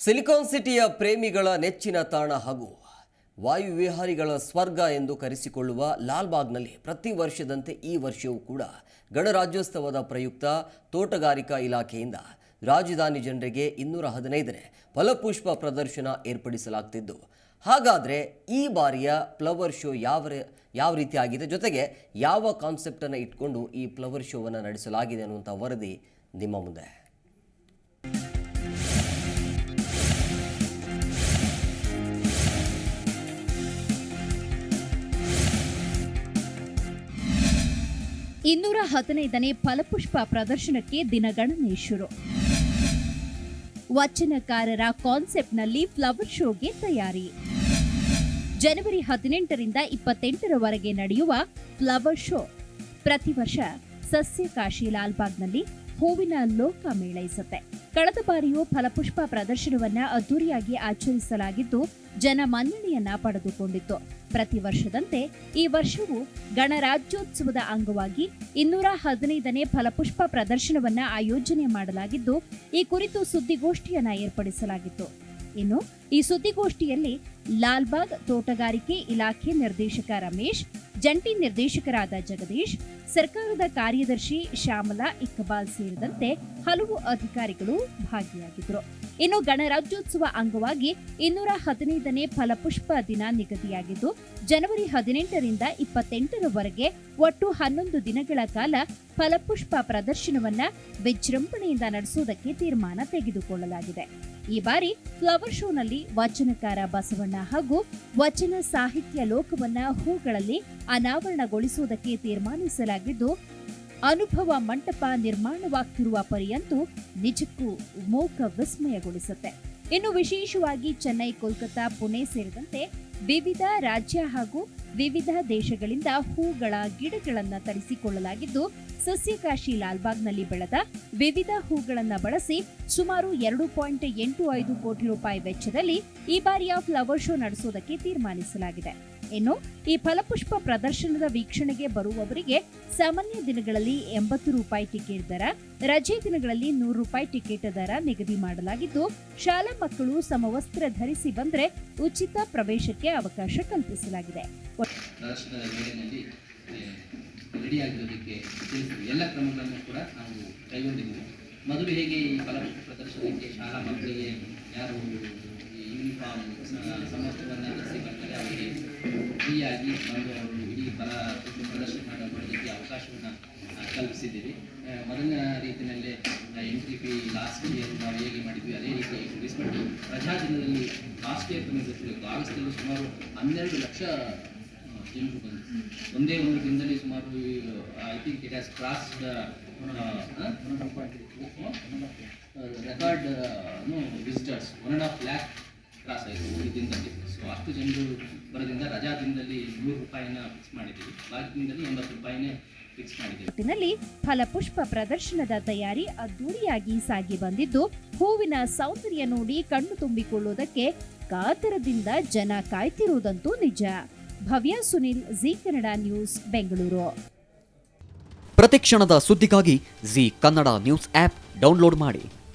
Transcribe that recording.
Silicon ಸಿಟಿಯ ಪ್ರೇಮಿಗಳ ನೆಚ್ಚಿನ ತಾಣ ಹಾಗೂ ವಾಯುವಿಹಾರಿಗಳ ಸ್ವರ್ಗ ಎಂದು ಕರೆಸಿಕೊಳ್ಳುವ ಲಾಲ್ಬಾಗ್ನಲ್ಲಿ ಪ್ರತಿ ವರ್ಷದಂತೆ ಈ ವರ್ಷವೂ ಕೂಡ ಗಣರಾಜ್ಯೋತ್ಸವದ ಪ್ರಯುಕ್ತ ತೋಟಗಾರಿಕಾ ಇಲಾಖೆಯಿಂದ ರಾಜಧಾನಿ ಜನರಿಗೆ ಇನ್ನೂರ ಹದಿನೈದನೇ ಫಲಪುಷ್ಪ ಪ್ರದರ್ಶನ ಏರ್ಪಡಿಸಲಾಗ್ತಿದ್ದು. ಹಾಗಾದರೆ ಈ ಬಾರಿಯ ಫ್ಲವರ್ ಶೋ ಯಾವ ಯಾವ ರೀತಿ ಆಗಿದೆ ಜೊತೆಗೆ ಯಾವ ಕಾನ್ಸೆಪ್ಟನ್ನು ಇಟ್ಕೊಂಡು ಈ ಫ್ಲವರ್ ಶೋವನ್ನು ನಡೆಸಲಾಗಿದೆ ಅನ್ನುವಂಥ ವರದಿ ನಿಮ್ಮ ಮುಂದೆ. ಇನ್ನೂರ ಹದಿನೈದನೇ ಫಲಪುಷ್ಪ ಪ್ರದರ್ಶನಕ್ಕೆ ದಿನಗಣನೆ ಶುರು. ವಚನಕಾರರ ಕಾನ್ಸೆಪ್ಟ್ನಲ್ಲಿ ಫ್ಲವರ್ ಶೋಗೆ ತಯಾರಿ. ಜನವರಿ ಹದಿನೆಂಟರಿಂದ ಇಪ್ಪತ್ತೆಂಟರವರೆಗೆ ನಡೆಯುವ ಫ್ಲವರ್ ಶೋ. ಪ್ರತಿ ವರ್ಷ ಸಸ್ಯಕಾಶಿ ಲಾಲ್ಬಾಗ್ನಲ್ಲಿ ಹೂವಿನ ಲೋಕ ಮೇಳೈಸುತ್ತೆ. ಕಳೆದ ಬಾರಿಯೂ ಫಲಪುಷ್ಪ ಪ್ರದರ್ಶನವನ್ನ ಅದ್ದೂರಿಯಾಗಿ ಆಚರಿಸಲಾಗಿದ್ದು, ಜನ ಮನ್ನಣೆಯನ್ನ ಪಡೆದುಕೊಂಡಿತ್ತು. ಪ್ರತಿ ವರ್ಷದಂತೆ ಈ ವರ್ಷವೂ ಗಣರಾಜ್ಯೋತ್ಸವದ ಅಂಗವಾಗಿ ಇನ್ನೂರ ಹದಿನೈದನೇ ಫಲಪುಷ್ಪ ಪ್ರದರ್ಶನವನ್ನ ಆಯೋಜನೆ ಮಾಡಲಾಗಿದ್ದು, ಈ ಕುರಿತು ಸುದ್ದಿಗೋಷ್ಠಿಯನ್ನ ಏರ್ಪಡಿಸಲಾಗಿತ್ತು. ಇನ್ನು ಈ ಸುದ್ದಿಗೋಷ್ಠಿಯಲ್ಲಿ ಲಾಲ್ಬಾಗ್ ತೋಟಗಾರಿಕೆ ಇಲಾಖೆ ನಿರ್ದೇಶಕ ರಮೇಶ್, ಜಂಟಿ ನಿರ್ದೇಶಕರಾದ ಜಗದೀಶ್ ಸರ್ಕಾರದ ಕಾರ್ಯದರ್ಶಿ ಶ್ಯಾಮಲಾ ಇಕ್ಬಾಲ್ ಸೇರಿದಂತೆ ಹಲವು ಅಧಿಕಾರಿಗಳು ಭಾಗಿಯಾಗಿದ್ದರು. ಇನ್ನು ಗಣರಾಜ್ಯೋತ್ಸವ ಅಂಗವಾಗಿ ಇನ್ನೂರ ಹದಿನೈದನೇ ಫಲಪುಷ್ಪ ದಿನ ನಿಗದಿಯಾಗಿದ್ದು, ಜನವರಿ ಹದಿನೆಂಟರಿಂದ ಇಪ್ಪತ್ತೆಂಟರವರೆಗೆ ಒಟ್ಟು ಹನ್ನೊಂದು ದಿನಗಳ ಕಾಲ ಫಲಪುಷ್ಪ ಪ್ರದರ್ಶನವನ್ನ ವಿಜೃಂಭಣೆಯಿಂದ ನಡೆಸುವುದಕ್ಕೆ ತೀರ್ಮಾನ ತೆಗೆದುಕೊಳ್ಳಲಾಗಿದೆ. ಈ ಬಾರಿ ಫ್ಲವರ್ ಶೋನಲ್ಲಿ ವಚನಕಾರ ಬಸವಣ್ಣ ಹಾಗೂ ವಚನ ಸಾಹಿತ್ಯ ಲೋಕವನ್ನ ಹೂಗಳಲ್ಲಿ ಅನಾವರಣಗೊಳಿಸುವುದಕ್ಕೆ ತೀರ್ಮಾನಿಸಲಾಗಿದ್ದು ಅನುಭವ ಮಂಟಪ ನಿರ್ಮಾಣವಾಗ್ತಿರುವ ಪರಿಯಂತೂ ನಿಜಕ್ಕೂ ಮೋಕ ವಿಸ್ಮಯಗೊಳಿಸುತ್ತೆ. ಇನ್ನು ವಿಶೇಷವಾಗಿ ಚೆನ್ನೈ ಕೋಲ್ಕತ್ತಾ ಪುಣೆ ಸೇರಿದಂತೆ ವಿವಿಧ ರಾಜ್ಯ ಹಾಗೂ ವಿವಿಧ ದೇಶಗಳಿಂದ ಹೂಗಳ ಗಿಡಗಳನ್ನು ತರಿಸಿಕೊಳ್ಳಲಾಗಿದ್ದು, ಸಸ್ಯಕಾಶಿ ಲಾಲ್ಬಾಗ್ನಲ್ಲಿ ಬೆಳೆದ ವಿವಿಧ ಹೂಗಳನ್ನು ಬಳಸಿ ಸುಮಾರು ಎರಡು ಪಾಯಿಂಟ್ ಎಂಟು ಐದು ಕೋಟಿ ರೂಪಾಯಿ ವೆಚ್ಚದಲ್ಲಿ ಈ ಬಾರಿಯ ಫ್ಲವರ್ ಶೋ ನಡೆಸುವುದಕ್ಕೆ ತೀರ್ಮಾನಿಸಲಾಗಿದೆ. ಇನ್ನು ಈ ಫಲಪುಷ್ಪ ಪ್ರದರ್ಶನದ ವೀಕ್ಷಣೆಗೆ ಬರುವವರಿಗೆ ಸಾಮಾನ್ಯ ದಿನಗಳಲ್ಲಿ ಎಂಬತ್ತು ರೂಪಾಯಿ ಟಿಕೆಟ್ ದರ, ರಜೆ ದಿನಗಳಲ್ಲಿ ನೂರು ರೂಪಾಯಿ ಟಿಕೆಟ್ ದರ ನಿಗದಿ ಮಾಡಲಾಗಿದ್ದು, ಶಾಲಾ ಮಕ್ಕಳು ಸಮವಸ್ತ್ರ ಧರಿಸಿ ಬಂದರೆ ಉಚಿತ ಪ್ರವೇಶಕ್ಕೆ ಅವಕಾಶ ಕಲ್ಪಿಸಲಾಗಿದೆ. ಎಲ್ಲ ಮೊದಲು ಹೇಗೆ ಈ ಫಲಪುಷ್ಪ ಪ್ರದರ್ಶನಕ್ಕೆ ಶಾಲಾ ಮಕ್ಕಳಿಗೆ ಯಾರು ಧರಿಸಿ ಬರ್ತಾರೆ ಅವರಿಗೆ ಫ್ರೀಯಾಗಿ ಬಂದು ಅವರು ಇಡೀ ಪುಷ್ಪ ಪ್ರದರ್ಶನ ಮಾಡಲಿಕ್ಕೆ ಅವಕಾಶವನ್ನು ಕಲ್ಪಿಸಿದ್ದೀವಿ ಮೊದಲನೇ ರೀತಿಯಲ್ಲೇ ಟಿ ಪಿ ಲಾಸ್ಟ್ ಇಯರ್ ನಾವು ಹೇಗೆ ಮಾಡಿದ್ವಿ ಅದೇ ರೀತಿ ಉಳಿಸ್ಕೊಂಡು ರಜಾ ದಿನದಲ್ಲಿ ಲಾಸ್ಟ್ ಇಯರ್ ತಮಗೆ ಗೊತ್ತಿರಬೇಕು ಆಗಸ್ಟಲ್ಲಿ ಸುಮಾರು ಹನ್ನೆರಡು ಲಕ್ಷ ಜನರು ಬಂದರು ಒಂದೇ ಒಂದು ದಿನದಲ್ಲಿ ಸುಮಾರು I think it has cross record visitors one and half lakh cross ಆಯಿತು ದಿನದಲ್ಲಿ ಸೊ ಅಷ್ಟು ಜನರು ಬರೋದ್ರಿಂದ ರಜಾ ದಿನದಲ್ಲಿ ನೂರು ರೂಪಾಯಿನ ಫಿಕ್ಸ್ ಮಾಡಿದ್ದೀವಿ. ಬಾಕಿ ದಿನದಲ್ಲಿ ಎಂಬತ್ತು ರೂಪಾಯಿನೇ ಫಿಕ್ಸ್ ಮಾಡಿದ್ದೀವಿ. ಒಟ್ಟಿನಲ್ಲಿ ಫಲಪುಷ್ಪ ಪ್ರದರ್ಶನದ ತಯಾರಿ ಅದ್ದೂರಿಯಾಗಿ ಸಾಗಿ ಬಂದಿದ್ದು ಹೂವಿನ ಸೌಂದರ್ಯ ನೋಡಿ ಕಣ್ಣು ತುಂಬಿಕೊಳ್ಳುವುದಕ್ಕೆ ಕಾತರದಿಂದ ಜನ ಕಾಯ್ತಿರುವುದಂತೂ ನಿಜ. Bhavya Sunil Zee Kannada news Bengaluru. ಪ್ರತಿಕ್ಷಣದ ಸುದ್ದಿಗಾಗಿ Zee Kannada news app download ಮಾಡಿ.